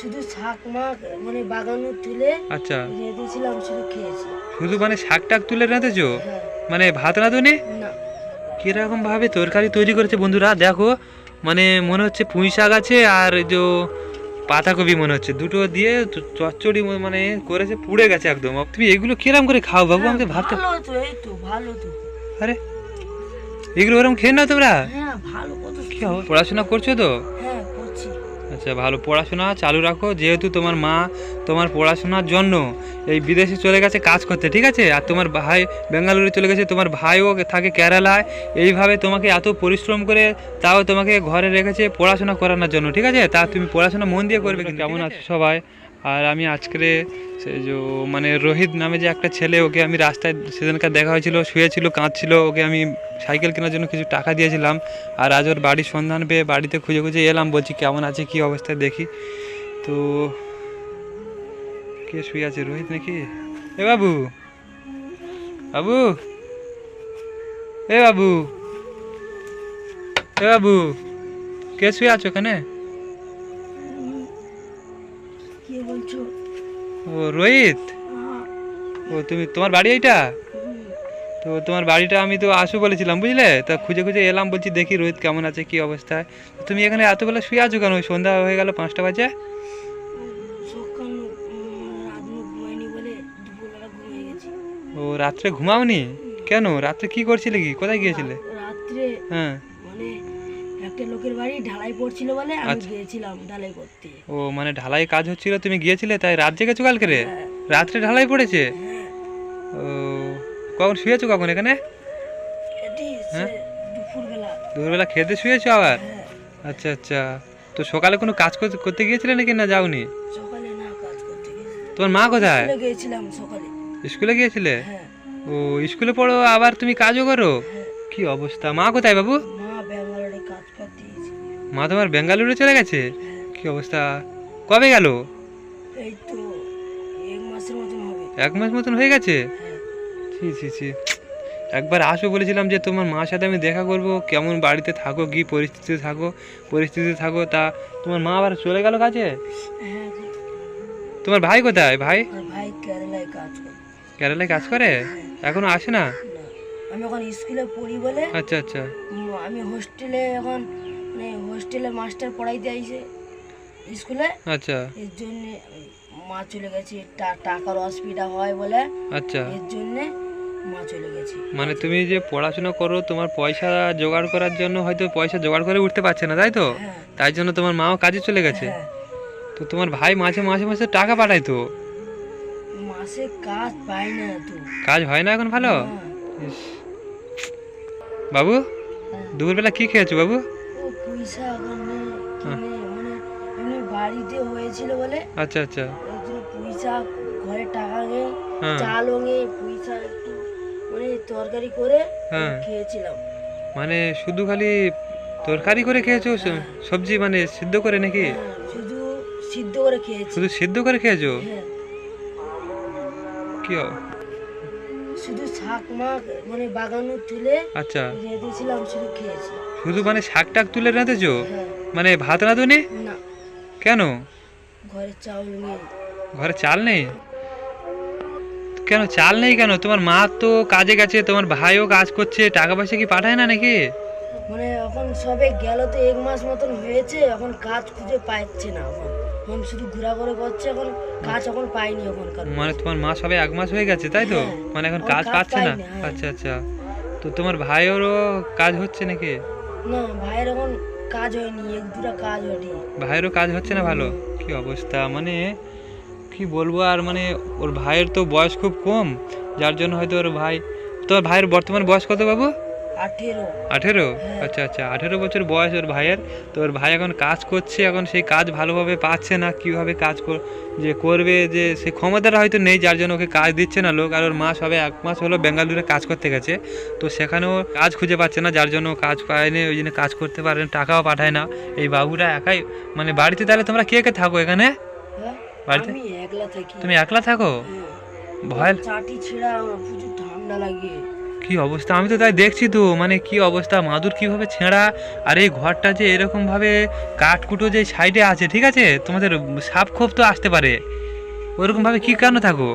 শুধু শাক মাক মানে বাগানো তুলে আচ্ছা। রেঁধেছিলাম শুধু খেয়েছি। শুধু মানে শাক টাক তুলে রেঁধেছো? হ্যাঁ। মানে ভাত রাঁধুনি? না। কীরকম ভাবে তরকারি তৈরি করেছে বন্ধুরা? দেখো মানে মনে হচ্ছে পুঁই শাক আছে আর যে পাতাকপি মনে হচ্ছে। দুটো দিয়ে চচ্চড়ি মানে করেছে পুড়ে গেছে একদম। তুমি এগুলো কিরম করে খাও বাবু? আমাকে ভাবতে ভালো তো এই তো ভালো তো। আরে এগুলো ওরকম খেয়ে নাও তোমরা। হ্যাঁ ভালো পড়াশোনা করছ তো? হ্যাঁ। আচ্ছা ভালো পড়াশোনা চালু রাখো। যেহেতু তোমার মা তোমার পড়াশোনার জন্য এই বিদেশে চলে গেছে কাজ করতে ঠিক আছে? আর তোমার ভাই বেঙ্গালুরু চলে গেছে তোমার ভাইও থাকে কেরালায়। এইভাবে তোমাকে এত পরিশ্রম করে তাও তোমাকে ঘরে রেখেছে পড়াশোনা করানোর জন্য ঠিক আছে? তা তুমি পড়াশোনা মন দিয়ে করবে কিন্তু কেমন আছো সবাই? আর আমি আজকে সে যে মানে রোহিত নামে যে একটা ছেলে, ওকে আমি রাস্তায় সেদিনকার দেখা হয়েছিল, শুয়েছিল, কাঁদছিল, ওকে আমি সাইকেল কেনার জন্য কিছু টাকা দিয়েছিলাম। আর আজ ওর বাড়ির সন্ধান পেয়ে বাড়িতে খুঁজে খুঁজে এলাম, বলছি কেমন আছে, কি অবস্থায় দেখি। তো কে শুয়ে আছে, রোহিত নাকি? এ বাবু বাবু, এ বাবু এ বাবু, কে শুয়ে আছো ওখানে কি বলছো? ও রোহিত? ও তুমি তোমার বাড়ি এইটা? তো তোমার বাড়িটা আমি তো আসু বলেছিলাম বুঝলে? তা খুঁজে খুঁজে এলাম বলছি দেখি রোহিত কেমন আছে কি অবস্থায় তুমি এখানে এতবেলা শুয়ে আছো কেন? ওই সন্ধ্যা হয়ে গেল পাঁচটা বাজে। ও রাত্রে ঘুমাওনি? কেন? রাত্রে কি করছিলে কি? কোথায় গিয়েছিলে? রাত্রে হ্যাঁ। মানে একটা লোকের বাড়ি ঢালাই পড়ছিল বলে আমি আচ্ছা। গিয়েছিলাম ঢালাই করতে। ও মানে ঢালাই কাজ হচ্ছিল তুমি গিয়েছিলে? তাই রাত জেগেছো কালকে রে? হ্যাঁ, রাত্রে ঢালাই পড়েছে? হ্যাঁ। ও কখন শুয়েছো কখন এখানে? হ্যাঁ? দুপুরবেলা। খেতে শুয়েছো আবার? আচ্ছা আচ্ছা। তো সকালে কোনো কাজ করতে গিয়েছিলে নাকি না যাওনি? তোমার মা কোথায়? স্কুলে গিয়েছিলাম স্কুলে। গিয়েছিলে? ও স্কুলে পড়ো আবার তুমি কাজও করো? কি অবস্থা? মা কোথায় বাবু? মা তোমার বেঙ্গালুরু চলে গেছে? হ্যাঁ কি অবস্থা? কবে গেল? এই তো এক মাসের মতন হবে। এক মাস মতন হয়ে গেছে? হ্যাঁ। ছি ছি ছি। একবার আসো বলেছিলাম যে তোমার মার সাথে আমি দেখা করব কেমন বাড়িতে থাকো কি পরিস্থিতিতে থাকো পরিস্থিতিতে থাকো তা তোমার মা আবার চলে গেল কাছে হ্যাঁ তোমার ভাই কোথায়? ভাই? ভাই কেরালায় কাজ করে। কেরালায় কাজ করে? এখনও আসে না? না। আমি এখন স্কুলে পড়ি বলে আচ্ছা আচ্ছা। আমি হোস্টেলে এখন মানে হোস্টেলে মাস্টার পড়াইতে আইছে স্কুলে। আচ্ছা। এর জন্য মা চলে গেছে। টা- টাকার অসুবিধা হয় বলে। আচ্ছা। এর জন্যে মা চলে গেছে। মানে তুমি যে পড়াশোনা করো তোমার পয়সা জোগাড় করার জন্য হয়তো পয়সা জোগাড় করে উঠতে পারছে না তাই তো? হ্যাঁ। তাই জন্য তোমার মাও কাজে চলে গেছে। হ্যাঁ। তো তোমার ভাই মাঝে মাঝে মাঝে টাকা পাঠায় তো? মাসে কাজ পাই না তো। কাজ হয় না এখন ভালো? হ্যাঁ, বাবু। দুপুরবেলা কি খেয়েছো বাবু? পয়সা ওখানে কিনে মানে এমনি বাড়িতে হয়েছিল বলে আচ্ছা আচ্ছা। পয়সা ঘরে টাকা নেই হ্যাঁ চালও নেই পয়সা একটু মানে তরকারি করে হ্যাঁ। খেয়েছিলাম। মানে শুধু খালি তরকারি করে খেয়েছো সবজি মানে সিদ্ধ করে নাকি? হ্যাঁ, শুধু সিদ্ধ করে খেয়েছি। শুধু সিদ্ধ করে খেয়েছো? হ্যাঁ। কি মানে বাগানো তুলে আচ্ছা। রেঁধেছিলাম শুধু খেয়েছি। শুধু মানে শাক টাক তুলে রাঁধেছো? হ্যাঁ। মানে ভাত রাঁধুনি? না। কেন? ঘরে চাউল নেই। ঘরে চাল নেই? কেন চাল নেই কেন? তোমার মা তো কাজে গেছে তোমার ভাইও কাজ করছে টাকা পয়সা কি পাঠায় না নাকি? মানে এখন সবে গেল তো এক মাস মতন হয়েছে এখন কাজ খুঁজে পাচ্ছে না এখন। এখন শুধু ঘোরা করে করছে এখন কাজ এখন পাইনি এখন মানে তোমার মা সবে এক মাস হয়ে গেছে তাই তো? হ্যাঁ। মানে এখন কাজ কাজ পাচ্ছে না? হ্যাঁ। আচ্ছা আচ্ছা। তো তোমার ভাইয়েরও কাজ হচ্ছে নাকি? না ভাইয়ের এখন কাজ হয়নি এক দুটা কাজ হয়নি। ভাইয়েরও কাজ হচ্ছে না ভালো? কি অবস্থা? মানে কি বলব আর মানে ওর ভাইয়ের তো বয়স খুব কম যার জন্য হয়তো ওর ভাই তোমার ভাইয়ের বর্তমান বয়স কত বাবু? আঠেরো। আঠেরো? হ্যাঁ। আচ্ছা আচ্ছা আঠেরো বছর বয়স ওর ভাইয়ের। তো ওর ভাই এখন কাজ করছে এখন সেই কাজ ভালোভাবে পাচ্ছে না কীভাবে কাজ কর- যে করবে যে সে ক্ষমতাটা হয়তো নেই যার জন্য ওকে কাজ দিচ্ছে না লোক। আর ওর মা সবে এক মাস হলো বেঙ্গালুরুরে কাজ করতে গেছে। তো সেখানেও কাজ খুঁজে পাচ্ছে না যার জন্য কাজ পায়নি ওই জন্য কাজ করতে পারে না টাকাও পাঠায় না। এই বাবুরা একাই মানে বাড়িতে তাহলে তোমরা কে কে থাকো এখানে? হ্যাঁ বাড়িতে? তুমি একলা থাকো? হ্যাঁ। ভয় চাটি ছেঁড়া প্রচুর ঠান্ডা লাগে। কি অবস্থা? আমি তো তাই দেখছি তো মানে কি অবস্থা? মাদুর কীভাবে ছেঁড়া? আর এই ঘরটা যে এরকম ভাবে কাঠকুটো যে সাইডে আছে ঠিক আছে? তোমাদের সাপ খোপ তো আসতে পারে। ওরকম ভাবে কি কেন থাকো?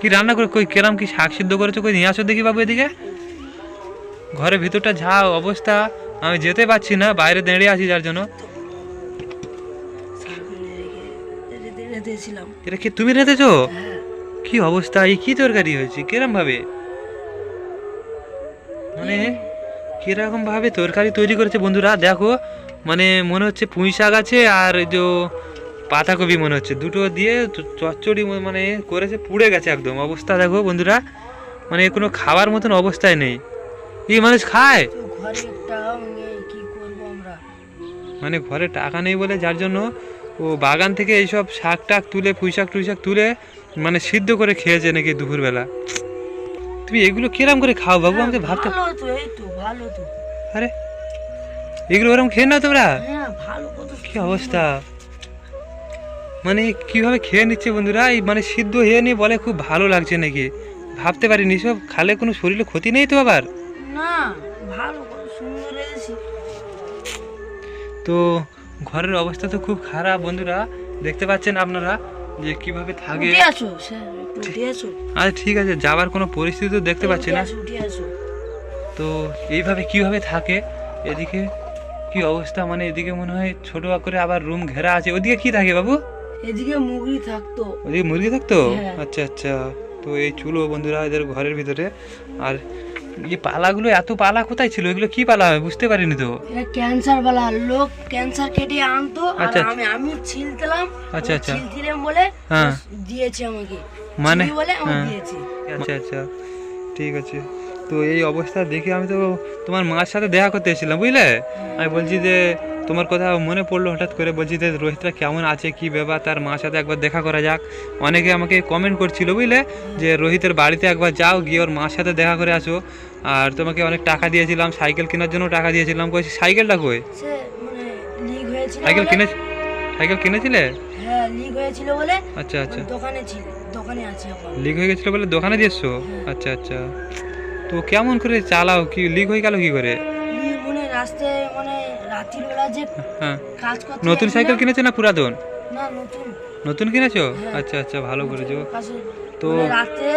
কি রান্না করে কই কেরাম কি শাক সিদ্ধ করেছ কই? নিয়ে আসো দেখি বাবু এদিকে। ঘরের ভিতরটা যা অবস্থা আমি যেতে পারছি না বাইরে দাঁড়িয়ে আছি যার জন্য। এটা কি তুমি রেঁধেছো? হ্যাঁ। কি অবস্থা? এই কি তরকারি হয়েছে? কিরম ভাবে মানে কীরকম ভাবে তরকারি তৈরি করেছে বন্ধুরা? দেখো মানে মনে হচ্ছে পুঁই শাক আছে আর এই যে পাতাকপি মনে হচ্ছে। দুটো দিয়ে চচ্চড়ি মানে করেছে পুড়ে গেছে একদম। অবস্থা দেখো বন্ধুরা মানে কোনো খাবার মতন অবস্থায় নেই। এই মানুষ খায়? মানে ঘরে টাকা নেই বলে যার জন্য ও বাগান থেকে এইসব শাক টাক তুলে পুঁই শাক টুই শাক তুলে মানে সিদ্ধ করে খেয়েছে নাকি দুপুরবেলা। তুমি এগুলো কিরম করে খাও বাবু? আমাকে তো ভাবতে ভালো তো এই তো ভালো তো। আরে এগুলো ওরকম খেয়ে নাও তোমরা। হ্যাঁ কি অবস্থা? মানে কীভাবে খেয়ে নিচ্ছে বন্ধুরা? এই মানে সিদ্ধ হয়ে নিয়ে বলে খুব ভালো লাগছে নাকি? ভাবতে পারিনি সব খালে কোনো শরীরে ক্ষতি নেই তো আবার? না ভালো সুন্দর তো ঘরের অবস্থা তো খুব খারাপ বন্ধুরা। দেখতে পাচ্ছেন আপনারা? যে কীভাবে থাকে? উঠে আসো স্যার উঠে আসো। আচ্ছা ঠিক আছে যাবার কোনো পরিস্থিতি তো দেখতে পাচ্ছি না। উঠে আসো। তো এইভাবে কীভাবে থাকে? এদিকে কি অবস্থা? মানে এদিকে মনে হয় ছোট করে আবার রুম ঘেরা আছে। ওদিকে কি থাকে বাবু? এদিকে মুগরি থাকতো। ওদিকে মুরগি থাকতো? হ্যাঁ। আচ্ছা আচ্ছা। তো এই চুলো বন্ধুরা এদের ঘরের ভিতরে। আর এই পালাগুলো এত পালা কোথায় ছিল? এগুলো কি পালা হয়? বুঝতে পারিনি তো। এটা ক্যান্সার পালা লোক ক্যান্সার কেটে আনতো আর আচ্ছা। আমি আমি ছিলতাম আচ্ছা, আচ্ছা। ছিলছিলাম বলে হ্যাঁ। দিয়েছে আমাকে। মানে? কি বলে আমি দিয়েছি দিয়েছে। আচ্ছা আচ্ছা। ঠিক আছে। তো এই অবস্থা দেখে আমি তো তোমার মার সাথে দেখা করতে এসেছিলাম বুঝলে? আমি বলছি যে তোমার কথা মনে পড়ল হঠাৎ করে বলছি যে রোহিতরা কেমন আছে কি ব্যাপার তার মার সাথে একবার দেখা করা যাক। অনেকে আমাকে কমেন্ট করছিল বুঝলে? যে রোহিতের বাড়িতে একবার যাও গিয়ে ওর মার সাথে দেখা করে আসো। আর তোমাকে অনেক টাকা দিয়েছিলাম সাইকেল কেনার জন্য টাকা দিয়েছিলাম। কই সাইকেলটা কই? মানে সাইকেল কিনে সাইকেল কিনেছিলে? হ্যাঁ লিক হয়েছিল বলে আচ্ছা আচ্ছা। দোকানে ছিল দোকানে আছে এখন। লিক হয়ে গেছিল বলে দোকানে দিয়েছ? আচ্ছা আচ্ছা। তো কেমন করে চালাও কি লিক হয়ে গেল কি করে? রাস্তায় মানে রাতের বেলা যে হ্যাঁ। কাজ করতে নতুন সাইকেল কিনেছো না পুরাতন? না নতুন। নতুন কিনেছো? হ্যাঁ। আচ্ছা আচ্ছা ভালো করেছ। তো মানে রাতে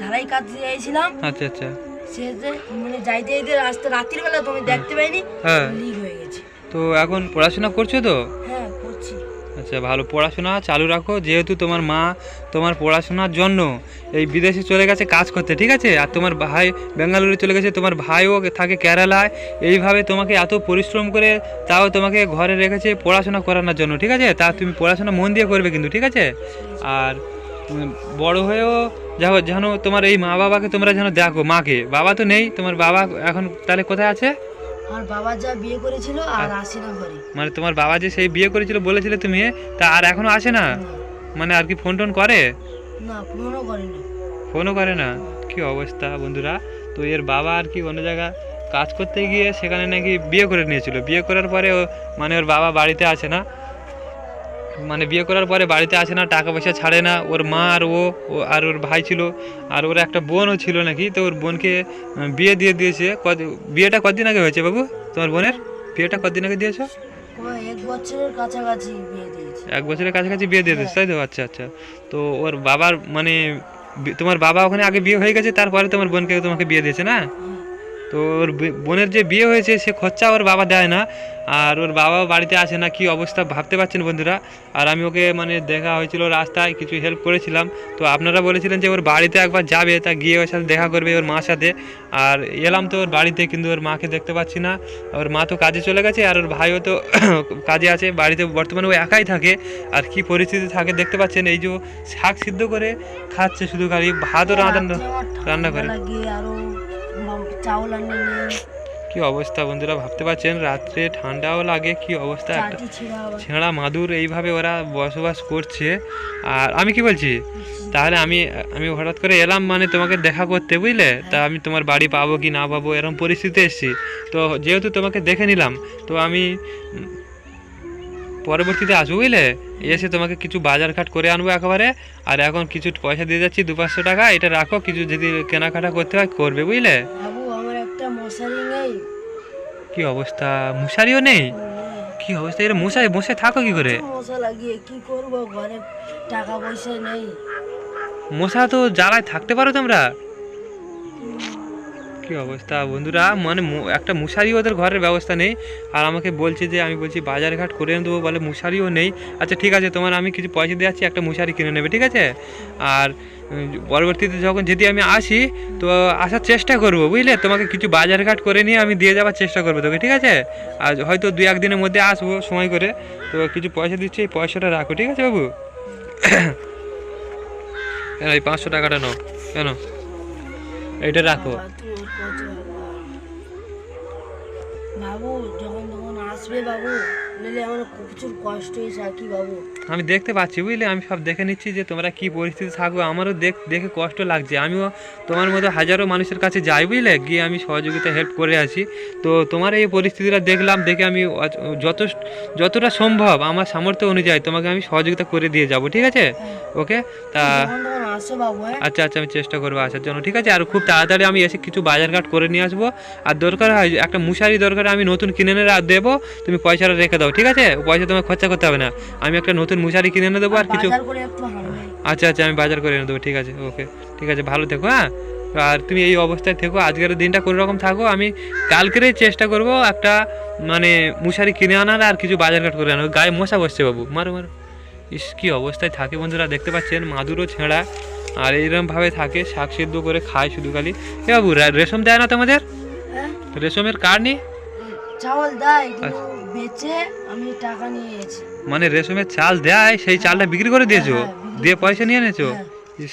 ঢালাই কাজ দিয়েছিলাম আচ্ছা আচ্ছা। সে যে মানে যাইতে যাইতে রাস্তা রাতের বেলা তুমি দেখতে পাইনি হ্যাঁ। লিক হয়ে গেছে। তো এখন পড়াশোনা করছ তো? হ্যাঁ। আচ্ছা ভালো পড়াশোনা, চালু রাখো। যেহেতু তোমার মা তোমার পড়াশোনার জন্য এই বিদেশে চলে গেছে কাজ করতে, ঠিক আছে? আর তোমার ভাই বেঙ্গালুরু চলে গেছে, তোমার ভাইও থাকে কেরালায়। এইভাবে তোমাকে এত পরিশ্রম করে তাও তোমাকে ঘরে রেখেছে পড়াশোনা করানোর জন্য, ঠিক আছে? তা তুমি পড়াশোনা মন দিয়ে করবে কিন্তু, ঠিক আছে? আর বড় হয়েও যাও, যেন তোমার এই মা বাবাকে তোমরা যেন দেখো, মাকে। বাবা তো নেই, তোমার বাবা এখন তাহলে কোথায় আছে? আর বাবা যা বিয়ে করেছিল আর আসে না ঘরে। মানে তোমার বাবা যে সেই বিয়ে করেছিল বলেছিলে তুমি তা আর এখনও আসে না। মানে আর কি ফোন টোন করে? না ফোনও করে না। ফোনও করে না? কি অবস্থা বন্ধুরা? তো এর বাবা আর কি অন্য জায়গায় কাজ করতে গিয়ে সেখানে নাকি বিয়ে করে নিয়েছিল। বিয়ে করার পরে ও মানে ওর বাবা বাড়িতে আসে না। মানে বিয়ে করার পরে বাড়িতে আসে না টাকা পয়সা ছাড়ে না। ওর মা আর ও আর ওর ভাই ছিল। আর ওর একটা বোনও ছিল নাকি তো ওর বোনকে বিয়ে দিয়ে দিয়েছে। বিয়েটা কদিন আগে হয়েছে বাবু? তোমার বোনের? বিয়েটা কদিন আগে দিয়েছ? এক বছরের কাছাকাছি বিয়ে দিয়েছে। দিয়ে দিচ্ছে তাই তো? আচ্ছা আচ্ছা। তো ওর বাবার মানে তোমার বাবা ওখানে আগে বিয়ে হয়ে গেছে তারপরে তোমার বোনকে তোমাকে বিয়ে দিয়েছে না? তো ওর বোনের যে বিয়ে হয়েছে সে খরচা ওর বাবা দেয় না। আর ওর বাবা বাড়িতে আসে না কি অবস্থা ভাবতে পারছেন বন্ধুরা? আর আমি ওকে মানে দেখা হয়েছিল রাস্তায় কিছু হেল্প করেছিলাম। তো আপনারা বলেছিলেন যে ওর বাড়িতে একবার যাবে তা গিয়ে ওর সাথে দেখা করবে ওর মার সাথে। আর এলাম তো ওর বাড়িতে কিন্তু ওর মাকে দেখতে পাচ্ছি না। ওর মা তো কাজে চলে গেছে আর ওর ভাইও তো কাজে আছে। বাড়িতে বর্তমানে ও একাই থাকে। আর কি পরিস্থিতি থাকে দেখতে পাচ্ছেন এই যে শাক সিদ্ধ করে খাচ্ছে শুধু খালি ভাতও রান্না রান্না করে। চাউল আনে কি অবস্থা বন্ধুরা ভাবতে পারছেন? রাত্রে ঠান্ডাও লাগে কি অবস্থা? একটা ছিঁড়া মাদুর এইভাবে ওরা বসবাস করছে। আর আমি কি বলছি? তাহলে আমি আমি হঠাৎ করে এলাম মানে তোমাকে দেখা করতে বুঝলে? তা আমি তোমার বাড়ি পাবো কি না পাবো এরকম পরিস্থিতি এসেছি। তো যেহেতু তোমাকে দেখে নিলাম তো আমি পরবর্তীতে আসব বুঝলে? এসে তোমাকে কিছু বাজার ঘাট করে আনব একেবারে। আর এখন কিছু পয়সা দিয়ে যাচ্ছি দু পাঁচশো টাকা। এটা রাখো কিছু যদি কেনাকাটা করতে হয় করবে বুঝলে? একটা মশারি নেই। কি অবস্থা? মশারিও নেই? কি অবস্থা? এর মশাই বসে থাকো কি করে? মশা লাগিয়ে কি করব ঘরে? টাকা পয়সা নেই। মশা তো জ্বালায় থাকতে পারো তোমরা। কি অবস্থা? বন্ধুরা মানে একটা মশারি ওদের ঘরের ব্যবস্থা নেই। আর আমাকে বলছে যে, আমি বলছি, বাজার ঘাট করে দেবো বলে মশারিও নেই। আচ্ছা ঠিক আছে, তোমার আমি কিছু পয়সা দিয়ে আছি একটা মশারি কিনে নেবে, ঠিক আছে? আর পরবর্তীতে যখন যদি আমি আসি, তো আসার চেষ্টা করব, বুঝলে? তোমাকে কিছু বাজার ঘাট করে নিয়ে আমি দিয়ে যাওয়ার চেষ্টা করব তোকে, ঠিক আছে? আর হয়তো দুই একদিনের মধ্যে আসব সময় করে। তো কিছু পয়সা দিচ্ছি, এই পয়সাটা রাখো, ঠিক আছে বাবু? এই পাঁচশো টাকাটা নাও, কেন? এইটা রাখো। বাবা, তুই ওর কত বাবু যখন তখন আসবে বাবু? নিলে আমার প্রচুর কষ্ট হয়েছে আর কি বাবু। আমি দেখতে পাচ্ছি বুঝলে? আমি সব দেখে নিচ্ছি যে তোমরা কি পরিস্থিতি থাকো। আমারও দেখ দেখে কষ্ট লাগছে। আমিও তোমার মতো হাজারো মানুষের কাছে যাই বুঝলে? গিয়ে আমি সহযোগিতা হেল্প করে আসি। তো তোমার এই পরিস্থিতিটা দেখলাম দেখে আমি যত যতটা সম্ভব আমার সামর্থ্য অনুযায়ী তোমাকে আমি সহযোগিতা করে দিয়ে যাব ঠিক আছে? ওকে? তা হ্যাঁ। আচ্ছা আচ্ছা আমি চেষ্টা করব আসার জন্য ঠিক আছে? আর খুব তাড়াতাড়ি আমি এসে কিছু বাজার ঘাট করে নিয়ে আসব। আর দরকার হয় একটা মশারি দরকার আমি নতুন কিনে এনে দেবো। তুমি পয়সাটা রেখে দাও ঠিক আছে? পয়সা তোমার খরচা করতে হবে না। আমি একটা নতুন মশারি কিনে এনে দেবো আর কিছু আচ্ছা আচ্ছা আমি বাজার করে এনে দেবো ঠিক আছে ওকে। ঠিক আছে ভালো থেকো হ্যাঁ? আর তুমি এই অবস্থায় থেকো আজকের দিনটা কোনো রকম থাকো আমি কালকেরই চেষ্টা করব একটা মানে মশারি কিনে আনার আর কিছু বাজার ঘাট করে আনার। গায়ে মশা বসছে বাবু মারো মারো। ইস কি অবস্থায় থাকে বন্ধুরা দেখতে পাচ্ছেন মাদুরও ছেঁড়া। আর এইরকমভাবে থাকে শাক সিদ্ধ করে খায় শুধু খালি। এ বাবু রেশম দেয় না তোমাদের? হ্যাঁ। রেশমের কার্ড নেই? চাউল দেয় কিন্তু আচ্ছা। বেচে আমি টাকা নিয়ে এসেছি। মানে রেশমের চাল দেয় সেই চালটা বিক্রি করে দিয়েছ? হ্যাঁ, দিয়ে পয়সা নিয়ে এনেছো? হ্যাঁ। ইস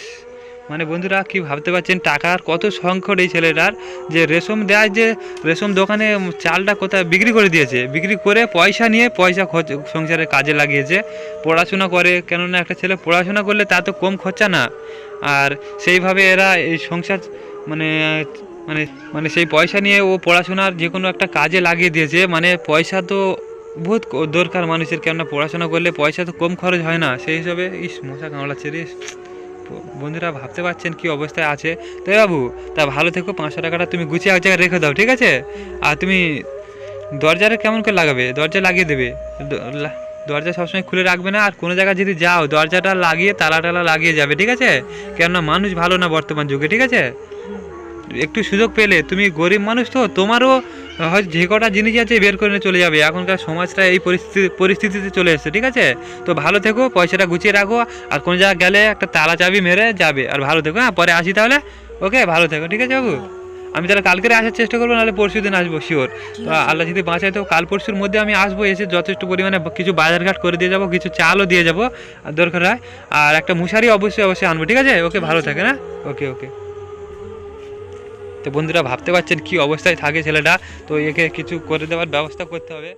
মানে বন্ধুরা কি ভাবতে পারছেন টাকার কত সংকট এই ছেলেটার? যে রেশম দেয় যে রেশম দোকানে চালটা কোথায় বিক্রি করে দিয়েছে? বিক্রি করে পয়সা নিয়ে পয়সা খরচ- সংসারের কাজে লাগিয়েছে পড়াশোনা করে। কেননা একটা ছেলে পড়াশোনা করলে তা তো কম খরচা না। আর সেইভাবে এরা এই সংসার মানে মানে মানে সেই পয়সা নিয়ে ও পড়াশোনার যে কোনো একটা কাজে লাগিয়ে দিয়েছে মানে পয়সা তো বহুত দরকার মানুষের, কেননা পড়াশোনা করলে পয়সা তো কম খরচ হয় না। সেই হিসাবে ইস, মশা কামড়াচ্ছে রে বন্ধুরা ভাবতে পারছেন কি অবস্থায় আছে? তাই বাবু, তা ভালো থেকো, পাঁচশো টাকাটা তুমি গুছিয়ে এক জায়গায় রেখে দাও, ঠিক আছে? আর তুমি দরজাটা কেমন করে লাগাবে? দরজা লাগিয়ে দেবে। দরজা সবসময় খুলে রাখবে না, আর কোনো জায়গায় যদি যাও, দরজাটা লাগিয়ে, তালা টালা লাগিয়ে যাবে, ঠিক আছে? কেননা মানুষ ভালো না বর্তমান যুগে, ঠিক আছে? একটু সুযোগ পেলে তুমি গরিব মানুষ তো তোমারও হয়তো যে কটা জিনিস আছে বের করে নিয়ে চলে যাবে। এখনকার সমাজটা এই পরিস্থিতি পরিস্থিতিতে চলে এসেছে ঠিক আছে? তো ভালো থেকো পয়সাটা গুছিয়ে রাখো আর কোনো জায়গায় গেলে একটা তালা চাবি মেরে যাবে। আর ভালো থেকো হ্যাঁ পরে আসি তাহলে? ওকে ভালো থেকো ঠিক আছে বাবু? আমি তাহলে কালকে আসার চেষ্টা করব নাহলে পরশু দিন আসব শিওর তো আল্লাহ যদি বাঁচায় তো কাল পরশুর মধ্যে আমি আসব এসে যথেষ্ট পরিমাণে কিছু বাজারঘাট করে দিয়ে যাব কিছু চালও দিয়ে যাব আর দরকার হয়। আর একটা মশারি অবশ্যই অবশ্যই আনব ঠিক আছে? ওকে ভালো থাকে না ওকে ওকে। তো বন্ধুরা ভাবতে পারছেন কি অবস্থায় থাকে ছেলেটা, তো একে কিছু করে দেওয়ার ব্যবস্থা করতে হবে।